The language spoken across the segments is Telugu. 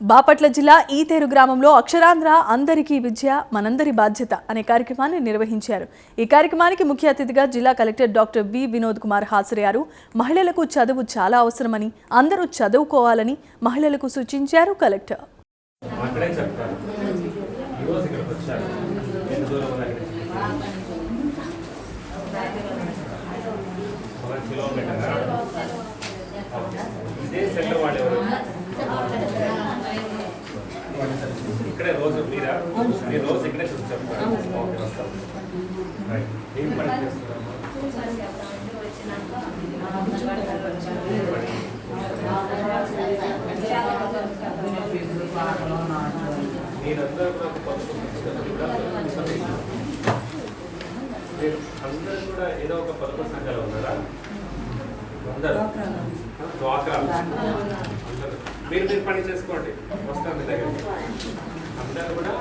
బాపట్ల జిల్లా ఈతేరు గ్రామంలో అక్షరాంధ్ర అందరికీ విద్య మనందరి బాధ్యత అనే కార్యక్రమాన్ని నిర్వహించారు. ఈ కార్యక్రమానికి ముఖ్య అతిథిగా జిల్లా collector doctor V Vinod Kumar హాజరయ్యారు. మహిళలకు చదువు చాలా అవసరమని అందరూ చదువుకోవాలని మహిళలకు సూచించారు కలెక్టర్. ఇదే సెంటర్ ఈరోజు ఇక్కడికి వచ్చారు ఎంత దూరం ఉంది అక్కడి నుంచి? ఒక కిలోమీటరా ఓకే. ఇదే సెంటర్ వాళ్ళు ఎవరు ఇక్కడే రోజు మీరా మీరు రోజు ఇక్కడే చూసి చెప్తారు ఓకే వస్తాం రైట్ ఏం పని పని? మీరందరూ కూడా మీరు అందరూ కూడా ఏదో ఒక పథకం సంఘాలు ఉన్నారా అందరూ అందరూ. మీరు మీరు పని చేసుకోండి. వస్తాను మీ దగ్గరికి. అందరూ కూడా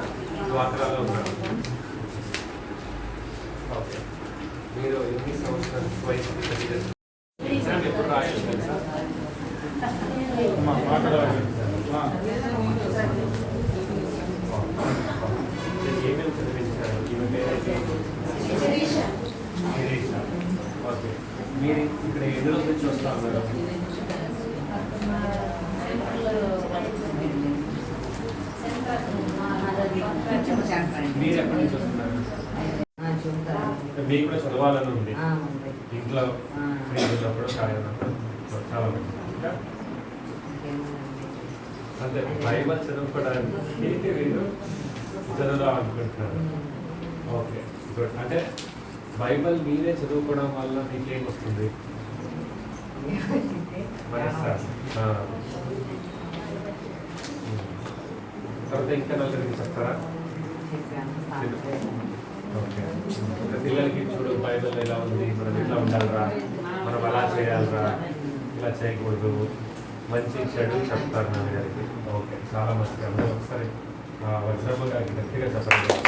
డ్వాక్రాలో ఉన్నారు. ఓకే. మీరు ఎన్ని సంవత్సరాలు వయసు ఎప్పుడు రాయాలి తెలుసా? ఏమేమి చదివించారు? ఈమె పేరైతే శిరీష. ఓకే. మీరు ఇక్కడ ఎన్ని రోజుల నుంచి వస్తా ఉన్నారు? మీరు ఎప్పటి నుంచి వస్తున్నారు మీకు కూడా చదవాలని ఉంది. ఇంట్లో ఫ్రీ ఉన్నప్పుడు ఖాళీ ఉన్నప్పుడు చాలా మంది బైబల్ చదువుకోవడానికి మీరు చదువుదాం ఓకే గుడ్. అంటే బైబల్ మీరే చదువుకోవడం వల్ల మీకేం వస్తుంది? తర్వాత ఇంకా నలుగురికి చెప్తారా? ఓకే. పిల్లలకి చూడు బైబిల్ ఎలా ఉంది మనం ఇట్లా ఉండాలిరా మనం అలా చేయాలిరా ఇలా చేయకూడదు మంచి చెడు చెప్తారు నాన్న గారికి ఓకే చాలా మంచిగా అందరూ ఒకసారి వజ్రమ్మ గారికి గట్టిగా చెప్పండి.